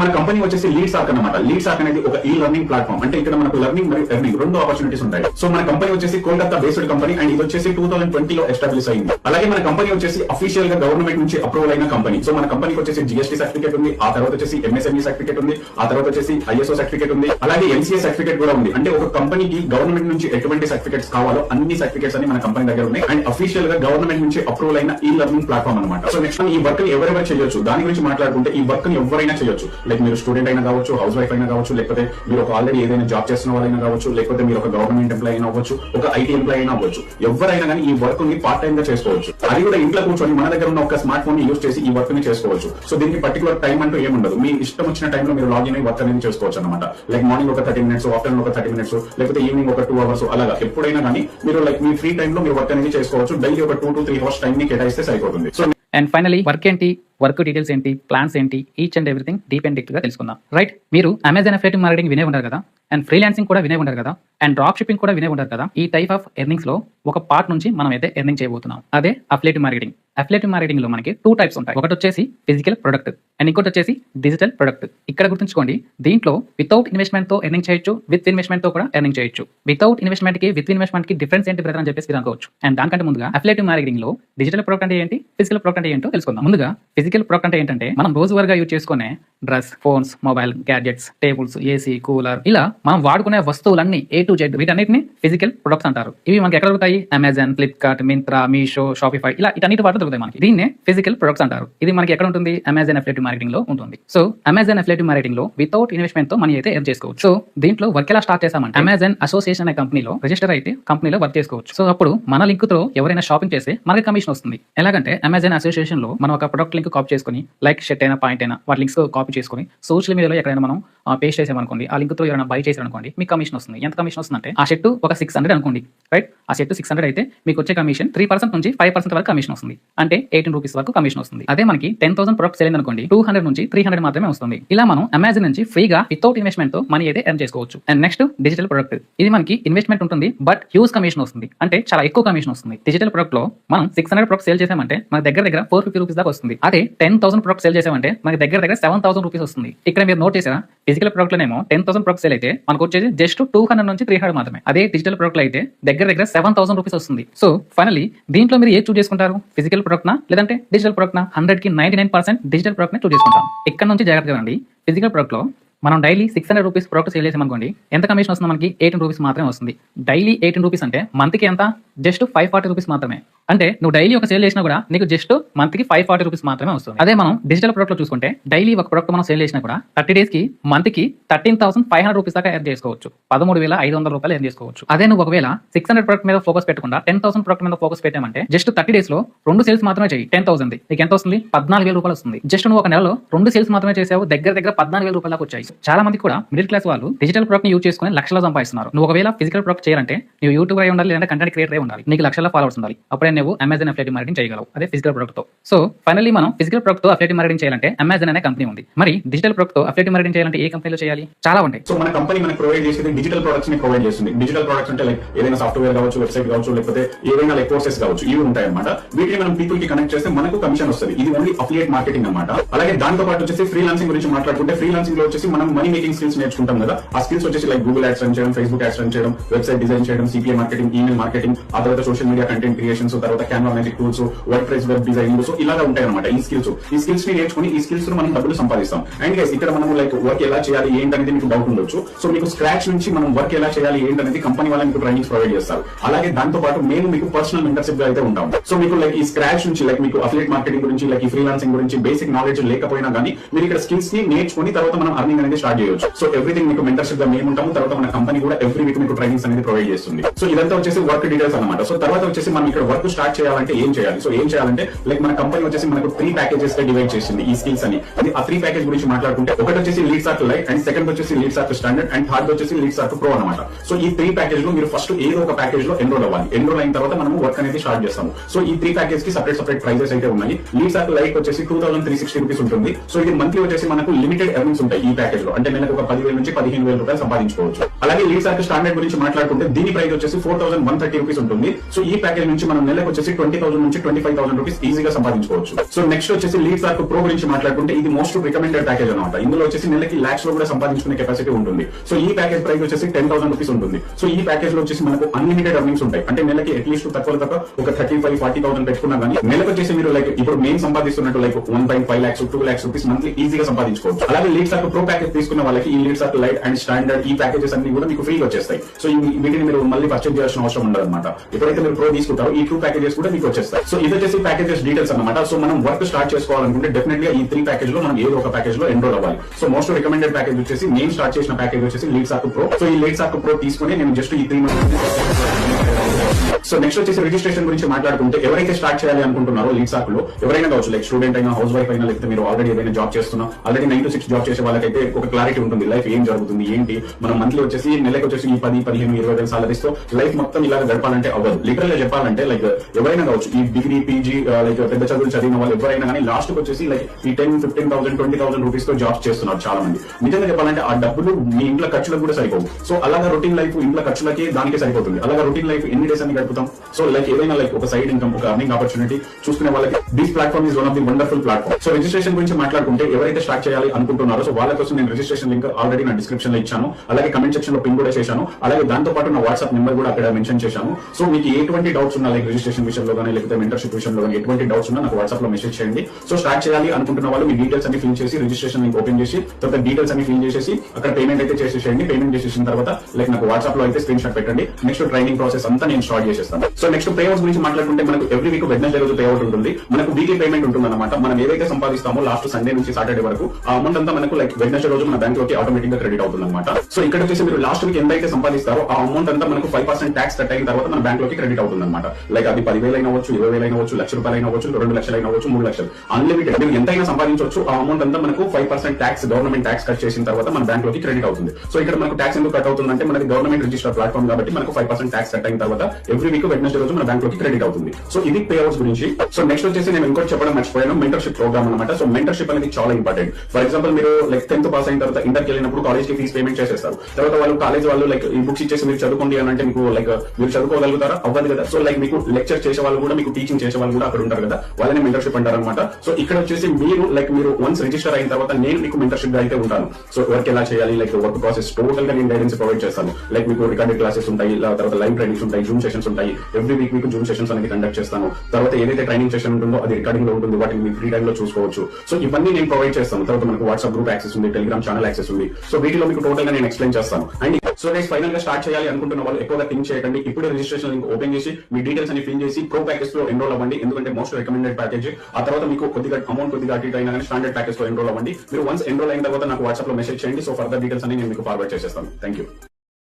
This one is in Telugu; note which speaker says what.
Speaker 1: మన కంపెనీ వచ్చేసి లీడ్ సాక్ అనమాట లీడ్ సాక్ అనేది ఒక ఈ లెర్నింగ్ ప్లాట్ఫామ్ అంటే ఇక్కడ మనకు లెర్నింగ్ మరియు ఎర్నింగ్ రెండు ఆపర్చునిటీస్ ఉంటాయి. సో మన కంపెనీ వచ్చేసి కోల్కతా బేస్డ్ కంపెనీ అండ్ ఇది వచ్చేసి టూ థౌసండ్ ట్వంటీ లో ఎస్టాబ్లిష్ అయింది. అలాగే మన కంపెనీ వచ్చేసి అఫీషియల్గా గవర్నమెంట్ నుంచి అప్రూవల్ అయిన కంపెనీ సో మన కంపెనీకి వచ్చేసి జిఎస్టీ సర్టిఫికేట్ ఉంది. ఆ తర్వాత వచ్చేసి ఎంఎస్ఎంఈ సర్టిఫికేట్ ఉంది. ఆ తర్వాత వచ్చేసి ఐఎస్ఓ సర్టిఫికేట్ ఉంది. అలాగే ఎన్సీఏ సర్టిఫికేట్ కూడా ఉంది. అంటే ఒక కంపెనీకి గవర్నమెంట్ నుంచి ఎటువంటి సర్టిఫికేట్స్ కావాలో అన్ని సర్టిఫికేట్స్ అని మన కంపెనీ దగ్గర ఉన్నాయి. అండ్ అఫీషియల్గా గవర్నమెంట్ నుంచి అప్రూవల్ అయిన ఈ లెర్నింగ్ ప్లాట్ఫామ్ అనమాట సో నెక్స్ట్ ఈ వర్క్ ఎవరెవరు చేయొచ్చు? దాని గురించి మాట్లాడుకుంటే ఈ వర్క్ని ఎవరైనా చేయొచ్చు. లైక్ మీరు స్టూడెంట్ అయినా కావచ్చు హౌస్ వైఫ్ అయినా కావచ్చు లేకపోతే మీరు ఒక ఆల్రెడీ ఏదైనా జాబ్ చేస్తున్న వాళ్ళైనా కావచ్చు లేకపోతే మీరు ఒక గవర్నమెంట్ ఎంప్లాయ్ అయినా అవ్వచ్చు ఒక ఐటీ ఎంప్లాయ్ అయినా అవ్వచ్చు ఎవరైనా కానీ ఈ వర్క్ని పార్ట్ టైం గా చేసుకోవచ్చు. అది కూడా ఇంట్లో కూర్చొని మన దగ్గర ఉన్న ఒక స్మార్ట్ ఫోన్ యూస్ చేసి ఈ వర్క్ని చేసుకోవచ్చు. సో దీనికి పర్టికులర్ టైం అంటూ ఏముండదు. మీ ఇష్టం వచ్చిన టైంలో మీరు లాగిన్ అయ్యి వర్క్ అనేది చేసుకోవచ్చు అనమాట లైక్ మార్నింగ్ ఒక థర్టీ మినిట్స్ ఆఫ్టర్నూన్ ఒక థర్టీ మినిట్స్ లేకపోతే ఈవినింగ్ ఒక టూ అవర్స్ అలాగా. ఎప్పుడైనా కానీ మీరు లైక్ మీ ఫ్రీ టైంలో మీరు వర్క్ అనేది చేసుకోవచ్చు. డైలీ ఒక two to three hours time ని కేటాయిస్తే సరిపోతుంది. సో
Speaker 2: అండ్ ఫైనలీ వర్క్ ఏంటి? వర్క్ డీటెయిల్స్ ఏంటి? ప్లాన్స్ ఏంటి? ఈచ్ అండ్ ఎవ్రీథింగ్ డీప్ అండ్గా తెలుసుకుందాం. రైట్ మీరు అమెజాన్ అఫ్లేటింగ్ మార్కెటింగ్ వినే ఉంటారు కదా? అండ్ ఫ్రీలాన్సింగ్ కూడా వినే ఉంటారు కదా? అండ్ డ్రాప్ షిప్పింగ్ కూడా వినే ఉంటారు కదా? ఈ టైప్ ఆఫ్ ఎర్నింగ్స్లో ఒక పార్ట్ నుంచి మనం అయితే ఎర్నింగ్ చేయబోతున్నాం. అదే అఫ్లేటివ్ మార్కెటింగ్ అఫిలేటివ్ మార్కెటింగ్లో మనకి టూ టైప్స్ ఉంటాయి. ఒకటి వచ్చేసి ఫిజికల్ ప్రొడక్ట్ అండ్ ఇంకోటి వచ్చేసి డిజిటల్ ప్రొడక్ట్ ఇక్కడ గుర్తుంచుకోండి దీంట్లో వితౌట్ ఇన్వెస్ట్మెంట్తో ఎర్నింగ్ చేయొచ్చు విత్ ఇన్వెస్ట్మెంట్తో కూడా ఎర్నింగ్ చేయొచ్చు. వితౌట్ ఇన్వెస్ట్మెంట్కి విత్ ఇన్వెస్ట్మెంట్కి డిఫరెన్స్ ఏంటి బ్రదర్ అని చెప్పేసి మీరు అనుకోవచ్చు. అండ్ దానికంటే ముందుగా అఫిలేటివ్ మార్కెటింగ్లో డిజిటల్ ప్రొడక్ట్ అంటే ఏంటి ఫిజికల్ ప్రొడక్ట్ అంటే ఏంటో తెలుసుకుందాం. ముందుగా ఫిజికల్ ప్రొడక్ట్ అంటే ఏంటంటే మనం రోజువారీగా యూజ్ చేసుకునే dress phones mobile gadgets tables AC cooler ఇలా మనం వాడుకునే వస్తువులన్నీ ఏ టు జెడ్ వీటన్నిటిని ఫిజికల్ ప్రొడక్ట్స్ అంటారు. ఇవి మనకి ఎక్కడ దొరుకుతాయి? Amazon Flipkart Myntra Meesho Shopify ఇలా ఇటన్నిటి వాటి దొరుకుతాయి మనకి. దీన్నే ఫిజికల్ ప్రొడక్ట్స్ అంటారు. ఇది మనకి ఎక్కడ ఉంటుంది? అమెజాన్ అఫ్లేటివ్ మార్కెటింగ్లో ఉంటుంది. సో అమెజాన్ అఫ్లేటివ్ మార్కెటింగ్లో వితౌట్ ఇన్వెస్ట్మెంట్తో మనీ అయితే ఎర్న్ చేసుకోవచ్చు. సో దీంట్లో వర్క్ ఎలా స్టార్ట్ చేసామంటే అమెజాన్ అసోసియేషన్ అనే కంపెనీలో రిజిస్టర్ అయితే కంపెనీలో వర్క్ చేసుకోవచ్చు. సో అప్పుడు మన లింక్తో ఎవరైనా షాపింగ్ చేస్తే మనకి కమిషన్ వస్తుంది. ఎలాగంటే అమెజాన్ అసోసియేషన్లో మనం ఒక ప్రొడక్ట్ లింక్ కాపీ చేసుకుని లైక్ షర్ట్ అయినా పాయింట్ అయినా వాటి లింక్స్ కాపీ చేసుకుని సోషల్ మీడియాలో ఎక్కడైనా మనం పేస్ట్ చేసామనుకోండి ఆ లింక్తో ఎవరైనా బై చేశారనుకోండి మీకు కమిషన్ వస్తుంది. ఎంత కమిషన్ వస్తుందంటే ఆ షర్ట్ ఒక సిక్స్ హండ్రెడ్ అనుకోండి రైట్ ఆ షర్ట్ సిక్స్ హండ్రెడ్ అయితే మీకు వచ్చే కమిషన్ త్రీ పర్సెంట్ నుంచి ఫైవ్ పర్సెంట్ వరకు కమిషన్ వస్తుంది. అంటే ఎయిటీన్ రూపీస్ వరకు కమిషన్ వస్తుంది. అదే మనకి టెన్ థౌసండ్ ప్రొడక్ట్ సేల్ అనుకోండి టూ హండ్రెడ్ నుంచి త్రీ హండ్రెడ్ మాత్రమే వస్తుంది. ఇలా మనం అమెజాన్ నుంచి ఫ్రీగా వితౌట్ ఇన్వెస్ట్మెంట్తో మనీ అయితే ఎర్న్ చేసుకోవచ్చు. అండ్ నెక్స్ట్ డిజిటల్ ప్రొడక్ట్ ఇది మనకి ఇన్వెస్ట్మెంట్ ఉంటుంది బట్ హ్యూజ్ కమిషన్ వస్తుంది. అంటే చాలా ఎక్కువ కమిషన్ వస్తుంది. డిజిటల్ ప్రొడక్ట్లో మనం సిక్స్ హండ్రెడ్ ప్రొడక్ట్ సేల్ చేసామంటే మన దగ్గర దగ్గర ఫోర్ ఫిఫ్టీ రూపీస్ దాకా వస్తుంది. అదే టెన్ థౌసండ్ ప్రొడక్ట్ సేల్ చేసామంటే మనకి దగ్గర దగ్గర సెవెన్ థౌసండ్ రూపీస్ వస్తుంది. ఇక్కడ మీరు నోట్ చేసారా ఫిజికల్ ప్రొడక్ట్లో టెన్ థౌసండ్ ప్రొడక్ట్ సేల్ అయితే మనకు వచ్చేది జస్ట్ టూ హండ్రెడ్ నుంచి త్రీ హండ్రెడ్ మాత్రమే. అదే డిజిటల్ ప్రొడక్ట్ అయితే దగ్గర దగ్గర సెవెన్ థౌసండ్ రూపీస్ వస్తుంది. సో ఫైనలీ దీంట్లో మీరు ఏ చూస్ చేసుకుంటారు? ఫిజికల్ ప్రొడక్ట్ నా? లేదంటే డిజిటల్ ప్రొడక్ట్ నా? హండ్రెడ్కి నైన్టీ నైన్ పర్సెంట్ డిజిటల్ ప్రొడక్ట్ని చూస్ చేసుకుంటాం ఇక్కడ నుంచి జాగ్రత్తగా అండి ఫిజికల్ ప్రొడక్ట్లో మనం daily six hundred rupees product sale చేసామనుకోండి ఎంత కమిషన్ వస్తుంది మనకి ఎయిటీన్ రూపీస్ మాత్రమే వస్తుంది. డైలీ ఎయిటీన్ రూపీస్ అంటే మంత్కి ఎంత? జస్ట్ ఫైవ్ ఫార్టీ రూపీస్ మాత్రమే. అంటే నువ్వు డైలీ ఒక సేల్ చేసినా కూడా నీకు జస్ట్ మంత్కి ఫైవ్ ఫార్టీ రూపీస్ మాత్రమే వస్తుంది. అదే మనం డిజిటల్ ప్రోడక్ట్లో చూసుకుంటే డైలీ ఒక ప్రొడక్ట్ మనం సేల్ చేసినా కూడా థర్టీ డేస్కి మంత్కి thirteen thousand five hundred rupees దాకా ఎర్న్ చేసుకోవచ్చు. పదమూడు వేల ఐదు వందల రూపాయలు ఎర్న్ చేసుకోవచ్చు. అదే నువ్వు ఒకవేళ సిక్స్ హండ్రెడ్ ప్రొడక్ట్ మీద ఫోకస్ పెట్టకుండా టెన్ థౌసండ్ ప్రొడక్ట్ మీద ఫోకస్ పెట్టామంటే జస్ట్ థర్టీ డేస్లో రెండు సేల్స్ మాత్రమే చేయి టెన్ థౌసండ్ నీకు ఎంత వస్తుంది? పద్నాలుగు వేల రూపాయలు వస్తుంది. జస్ట్ నువ్వు ఒక నెలలో రెండు సేల్స్ మాత్రమే చేసావు దగ్గర దగ్గర పద్నాలుగు వేల రూపాయలకు వచ్చాయి. చాలా మంది కూడా మిడిల్ క్లాస్ వాళ్ళు డిజిటల్ ప్రొడక్ట్ని యూజ్ చేసుకుని లక్షలు సంపాదిస్తున్నారు. నువ్వు ఒకవేళ ఫిజికల్ ప్రొడక్ట్ చేయాలంటే నువ్వు యూట్యూబ్ అయి ఉండాలి లేదంటే కంటెంట్ క్రియేటర్ అయి ఉండాలి. నీకు లక్షల ఫాలోవర్స్ ఉండాలి. అప్పుడే నువ్వు అమెజాన్ అఫ్లేటివ్ మార్కెటింగ్ చేయగలవు. అదే ఫిజికల్ ప్రొడక్ట్తో. సో ఫైనల్లీ మనం ఫిజికల్ ప్రొడక్ట్తో అఫ్లేటివ్ మార్కెటింగ్ చేయాలంటే అమెజాన్ అనే కంపెనీ ఉంది. మరి డిజిటల్ ప్రొడక్ట్తో అఫ్లేటివ్ మార్కెటింగ్ చేయాలంటే ఏ కంపెనీలో చేయాలి? చాలా ఉంటాయి.
Speaker 1: సో మన కంపెనీ మనకు ప్రొవైడ్ చేసేది డిజిటల్ ప్రొడక్ట్స్ని ప్రొవైడ్ చేస్తుంది. డిజిటల్ ప్రొడక్ట్స్ అంటే లైక్ ఏదైనా సాఫ్ట్వేర్ కావచ్చు వెబ్సైట్ కావచ్చు లేకపోతే ఏదైనా లైక్ కోర్సెస్ కావచ్చు ఇవి ఉంటాయి అనమాట వీటిని మనం పీపుల్కి కనెక్ట్ చేస్తే మనకు కమిషన్ వస్తుంది. ఇది ఓన్లీ అఫిలియేట్ మార్కెటింగ్ అనమాట అలాగే దాంతో పాటు వచ్చేసి ఫ్రీలాన్సింగ్ గురించి మాట్లాడుకుంటే ఫ్రీలాన్సింగ్లో వచ్చేసి మన మనీ మేకింగ్ స్కిల్స్ నేర్చుకుంటాం కదా. ఆ స్కిల్స్ వచ్చేసి లైక్ గూగుల్ యాడ్స్ రన్ చేయడం ఫేస్బుక్ యాడ్స్ రన్ చేయడం వెబ్సైట్ డిజైన్ చేయడం సిపిఐ మార్కెటింగ్ ఈమెయిల్ మార్కెటింగ్ ఆ తర్వాత సోషల్ మీడియా కంటెంట్ క్రియేషన్స్ తర్వాత camera magic tools WordPress web design so ఇలాగా ఉంటాయి అనమాట ఈ స్కిల్స్ ఈ స్కిల్స్ని నేర్చుకుని ఈ స్కిల్స్ మనం డబ్బులు సంపాదిస్తాం. అండ్ గైస్ ఇక్కడ మనం లైక్ వర్క్ ఎలా చేయాలి ఏంటనేది మీకు డౌట్ ఉండొచ్చు. సో మీకు స్క్రాచ్ నుంచి మనం వర్క్ ఎలా చేయాలి ఏంటనేది కంపెనీ వాళ్ళ మీకు ట్రైనింగ్స్ ప్రొవైడ్ చేస్తారు. అలాగే దాంతో పాటు మేము మీకు పర్సనల్ మెంటర్షిప్గా అయితే ఉంటాం సో మీకు లైక్ ఈ స్క్రాచ్ నుంచి లైక్ మీకు అఫిలియేట్ మార్కెటింగ్ గురించి లైక్ ఈ ఫ్రీలాన్సింగ్ గురించి బేసిక్ నాలెడ్జ్ లేకపోయినా కానీ మీరు ఇక్కడ స్కిల్స్ని నేర్చుకుని తర్వాత మనం అర్నింగ్ అనేది స్టార్ట్ చేయొచ్చు. సో ఎవ్రీథింగ్ మీకు మెంటర్షిప్గా మేము ఉంటాము. తర్వాత మన కంపెనీ కూడా ఎవ్రీ వీక్ మీకు ట్రైనింగ్స్ అనేది ప్రొవైడ్ చేస్తుంది. సో ఇదంతా వచ్చేసి వర్క్ డీటెయిల్స్ అనమాట సో తర్వాత వచ్చేసి మనం ఇక్కడ వర్క్ స్టార్ట్ చేయాలంటే ఏం చేయాలి? సో ఏం చేయాలంటే లైక్ మన కంపెనీ వచ్చేసి మనకు త్రీ ప్యాకేజెస్గా డివైడ్ చేసింది ఈ స్కిల్స్ అని. అది ఆ త్రీ ప్యాకేజ్ గురించి మాట్లాడుకుంటే ఒకటి వచ్చేసి Leadsark lite and second వచ్చేసి leads of standard and third వచ్చేసి లీడ్స్ ఆఫ్ ప్రో అనమాట సో ఈ త్రీ ప్యాకేజ్లో మీరు ఫస్ట్ ఏదో ఒక ప్యాకేజ్లో ఎన్రోల్ అవ్వాలి. ఎన్రోల్ అయిన తర్వాత మనం వర్క్ అనేది స్టార్ట్ చేస్తాము. సో ఈ త్రీ ప్యాకేజ్కి సపరేట్ సపరేట్ ప్రైజెస్ అయితే ఉన్నాయి. లీడ్స్ సార్క్ లైట్ వచ్చేసి two thousand three sixty rupees ఉంటుంది. సో ఇది మంత్లీ వచ్చేసి మనకు లిమిటెడ్ ఎర్నింగ్స్ ఉంటాయి ఈ ప్యాకేజ్ ప్యాకేజ్లో అంటే నెలకు ఒక పదివేల నుంచి పదిహేను వేల రూపాయలు సంపాదించుకోవచ్చు. అలాగే లీడ్ సార్క్ స్టాండర్డ్ గురించి మాట్లాడుకుంటే దీని ప్రైస్ వచ్చేసి four thousand one thirty rupees ఉంటుంది. సో ఈ ప్యాకేజ్ నుంచి మనం నెలకు వచ్చేసి ట్వంటీ థౌసండ్ నుంచి ట్వంటీ ఫైవ్ థౌసండ్ రూపీస్ ఈజీగా సంపాదించుకోవచ్చు. సో నెక్స్ట్ వచ్చేసి లీడ్ సార్క్ ప్రో గురించి మాట్లాడుకుంటే ఇది మోస్ట్ రికమెండెడ్ ప్యాకేజ్ అనమాట ఇందులో వచ్చేసి నెలకి లాక్స్లో కూడా సంపాదించుకునే కెపాసిటీ ఉంటుంది. సో ఈ ప్యాకేజ్ ప్రైస్ వచ్చేసి టెన్ థౌసండ్ రూపీస్ ఉంటుంది. సో ఈ ప్యాకేజ్లో వచ్చేసి మనకు అన్లిమిటెడ్ ఎర్నింగ్స్ ఉంటాయి. అంటే నెలకి అట్లీస్ట్ తక్కువ తక్కువ ఒక థర్టీ ఫైవ్ ఫార్టీ థౌసండ్ పెట్టుకున్నా కానీ నెలకు వచ్చేసి మీరు లైక్ ఇప్పుడు మేము సంపాదిస్తున్నట్టు like one point five lakhs two lakhs rupees monthly ఈజీగా సంపాదించుకోవచ్చు. అలాగే లీడ్ సార్ ప్రో ప్యాకేజ్ తీసుకున్న వాళ్ళకి ఈ leads SAARC lite and standard ఈ ప్యాకేజెస్ అన్ని కూడా మీకు ఫ్రీగా వచ్చేస్తాయి. సో వీటిని మీరు మళ్ళీ పర్చేజ్ చేయాల్సిన అవసరం ఉండదు అనమాట ఎప్పుడైతే మీరు ప్రో తీసుకుంటారో ఈ టూ ప్యాకేజెస్ కూడా మీకు వచ్చేస్తాయి. సో ఇది వచ్చేసి ప్యాకేజెస్ డీటెయిల్స్ అనమాట సో మనం వర్క్ స్టార్ట్ చేసుకోవాలనుకుంటే గా ఈ త్రీ ప్యాకేజ్లో మనం ఏదో ఒక ప్యాకేజ్లో ఎన్రోల్ అవ్వాలి. సో మోస్ట్ రికమెండెడ్ ప్యాకేజ్ వచ్చేసి నేను స్టార్ట్ చేసిన ప్యాకేజ్ వచ్చేసి లీడ్స్ ఆఫ్ ప్రో సో ఈ లీడ్స్ సార్క్ ప్రో తీసుకుని నేను జస్ట్ ఈ త్రీ సో నెక్స్ట్ వచ్చేసి రిజిస్ట్రేషన్ గురించి మాట్లాడుకుంటే ఎవరైతే స్టార్ట్ చేయాలి అనుకుంటున్నారో లీడ్ సార్క్లో ఎవరైనా కావచ్చు లైక్ స్టూడెంట్ అయినా హౌస్ వైఫ్ అయినా లేకపోతే మీరు ఆల్రెడీ ఏదైనా జాబ్ చేస్తున్నా already nine to six job చేసే వాళ్ళకైతే ఒక క్లారిటీ ఉంటుంది. లైఫ్ ఏం జరుగుతుంది ఏంటి? మనం మంత్లీ వచ్చేసి నెలకు వచ్చేసి ఈ పది పదిహేను ఇరవై వేల సాలరీస్ లైఫ్ మొత్తం ఇలా గడపాలంటే అవ్వదు. లిటరల్గా చెప్పాలంటే లైక్ ఎవరైనా కావచ్చు ఈ డిగ్రీ పీజీ లైక్ పెద్ద చదువులు చదివిన వాళ్ళు ఎవరైనా కానీ లాస్ట్కి వచ్చేసి లైక్ ఈ ten fifteen thousand twenty thousand రూపీస్తో jobs చేస్తున్నారు చాలా మంది నిజంగా చెప్పాలంటే ఆ డబ్బులు మీ ఇంట్లో ఖర్చులకు కూడా సరిపోవు. సో అలాగా రొటీన్ లైఫ్ ఇంట్లో ఖర్చులకి దానికి సరిపోతుంది. అలాగా రొటీన్ లైఫ్ ఎన్ని డేస్ అని గడుపుతాం. సో లైక్ ఏదైనా లైక్ ఒక సైడ్ ఇన్కమ్ ఒక అర్నింగ్ ఆపర్చునిటీ చూసుకునే వాళ్ళకి this platform is one of the wonderful platform so registration గురించి మాట్లాడుకుంటే ఎవరైతే స్టార్ట్ చేయాలి అనుకుంటున్నారో సో వాళ్ళ కోసం నేను రిజిస్ట్రేషన్ లింక్ ఆల్రెడీ నా డిస్క్రిప్షన్లో ఇచ్చాను. అలాగే కమెంట్ సెక్షన్లో పిన్ కూడా చేశాను. అలాగే దాంతో పాటు నా వాట్సాప్ నెంబర్ కూడా అక్కడ మెన్షన్ చేశాను. సో మీకు ఎటువంటి డౌట్స్ ఉన్నా లైక్ రిజిస్ట్రేషన్ విషయంలో కానీ లేకపోతే మెంటర్షిప్ విషయంలో కానీ ఎటువంటి డౌట్స్ ఉన్నా నాకు వాట్సాప్లో మెసేజ్ చేయండి. సో స్టార్ట్ చేయాలి అనుకుంటున్న వాళ్ళు మీ డీటెయిల్స్ అన్ని ఫిల్ చేసి రిజిస్ట్రేషన్ లింక్ ఓపెన్ చేసి తర్వాత డీటెయిల్స్ అన్ని ఫిల్ చేసేసి అక్కడ పేమెంట్ అయితే చేసేసేయండి. పేమెంట్ చేసేసిన తర్వాత లైక్ నాకు వాట్సాప్లో అయితే స్క్రీన్ షాట్ పెట్టండి. నెక్స్ట్ ట్రైనింగ్ ప్రాసెస్ అంతా నేను స్టార్ట్ చేసేస్తాను సో నెక్స్ట్ పేఅవుట్స్ గురించి మాట్లాడుకుంటే మనకు ఎవ్రీ వీక్ వెడ్నెస్డే రోజు పేఅవుట్ ఉంటుంది. మనకు వీక్లీ పేమెంట్ ఉంటుంది అనమాట మనం ఏదైతే సంపాదిస్తామో లాస్ట్ సండే నుంచి సాటర్డే వరకు ఆ అమౌంట్ అంతా మనకు లైక్ వెడ్నెస్డే రోజు మన బ్యాంక్లోకి ఆటోమేటిక్గా క్రెడిట్ అవుతుంది అనమాట సో ఇక్కడ వచ్చేసి మీరు లాస్ట్ వీక్ ఎంతైతే సంపాదిస్తారో ఆ అమౌంట్ అంతా మనకు ఫైవ్ పర్సెంట్ ట్యాక్స్ కట్ అయిన తర్వాత మన బ్యాంక్లోకి క్రెడిట్ అవుతుంది అనమాట లైక్ అది పదివేలు అయినా అవ్వచ్చు ఇరవై వేలు అయినా లక్ష రూపాయలు అయినా రెండు లక్షలు అయినా మూడు లక్షలు. అన్లిమిటెడ్ మీరు ఎంతైనా సంపాదించవచ్చు ఆ అమౌంట్ అంతా మనకు five percent tax government tax cut చేసిన తర్వాత మన బ్యాంక్లోకి క్రెడిట్ అవుతుంది. సో ఇక్కడ మనకు ట్యాక్స్ ఎందుకు కట్ అవుతుందంటే మనకి గవర్నమెంట్ రిజిస్టర్ ప్లాట్ఫామ్ కాబట్టి మనకు ఫైవ్ పర్సెంట్ ట్యాక్స్ కట్ అయిన తర్వాత ఎవ్రీ వీక్ వెడ్నెస్డే రోజు మన బ్యాంక్లోకి క్రెడిట్ అవుతుంది. సో ఇది పే అవుట్స్ గురించి. సో నెక్స్ట్ వచ్చేసి నేను ఇంకోటి చెప్పడం మర్చిపోయాను. మెంటర్షిప్ ప్రోగ్రామ్ అనమాట సో మెంటర్షిప్ అనేది చాలా ఇంపార్టెంట్ ఫర్ ఎగ్జాంపుల్ మీరు లైక్ టెన్త్ పాస్ అయిన తర్వాత ఇంటర్కి వెళ్ళినప్పుడు కాలేజ్కి ఫీస్ పేమెంట్ చేసేస్తారు. తర్వాత వాళ్ళు కాలేజ్ వాళ్ళు లైక్ ఈ బుక్స్ ఇచ్చేసి మీరు చదువుకోండి అని అంటే మీకు లైక్ మీరు చదువుకోగలుగుతారా? అవ్వదు కదా. సో లైక్ మీకు లెక్చర్ చేసే వాళ్ళు కూడా మీకు టీచింగ్ చేసే వాళ్ళు కూడా అక్కడ ఉంటారు కదా. వాళ్ళని మెంటర్షిప్ అంటారు అనమాట సో ఇక్కడ వచ్చేసి మీరు లైక్ మీరు వన్స్ రిజిస్టర్ అయిన తర్వాత నేను మీకు మెంటర్షిప్ అయితే ఉంటాను. సో వర్క్ ఎలా చేయాలి? లైక్ వర్క్ ప్రాసెస్ టోటల్గా నేను గైడెన్స్ ప్రొవైడ్ చేస్తాను. లైక్ మీకు రికార్డెడ్ క్లాసెస్ ఉంటాయి తర్వాత లైవ్ ట్రైనింగ్స్ ఉంటాయి జూమ్ సెషన్స్ ఉంటాయి. ఎవ్రీ వీక్ మీకు జూమ్ సెషన్స్ అనేది కండక్ట్ చేస్తాను. తర్వాత ఏదైతే ట్రైనింగ్ సెషన్ ఉంటుందో అది రికార్డింగ్లో ఉంటుంది. వాటిని మీ ఫ్రీ టైమ్లో చూసుకోవచ్చు. సో ఇవన్నీ నేను ప్రొవైడ్ చేస్తాను. తర్వాత మనకు వాట్సాప్ గ్రూప్ యాక్సెస్ ఉంది టెలిగ్రామ్ ఛానల్ యాక్సెస్ ఉంది. సో వీటిలో మీకు టోటల్గా నేను ఎక్స్ప్లెయిన్ చేస్తాను. అండ్ సో నెక్స్ట్ ఫైనల్గా స్టార్ట్ చేయాలి అనుకుంటున్న వాళ్ళు ఎక్కువగా థింక్ చేయకండి. ఇప్పుడే రిజిస్ట్రేషన్ లింక్ ఓపెన్ చేసి మీ డీటెయిల్స్ అని ఫిల్ చేసి ప్రో ప్యాకేజ్లో ఎన్రోల్ అవ్వండి. ఎందుకంటే మోస్ట్ రికమెండెడ్ ప్యాకేజ్ ఆ తర్వాత మీకు కొద్దిగా అమౌంట్ కొద్దిగా అటు అయినా కానీ స్టాండర్డ్ ప్యాకేజ్లో ఎన్రోల్ అవ్వండి. మీరు వన్స్ ఎన్రోల్ అయిన తర్వాత నాకు వాట్సాప్లో మెసేజ్ చేయండి. సో ఫర్దర్ డీటెయిల్స్ అని నేను మీకు ఫార్వర్డ్ చేసేస్తాను. Thank you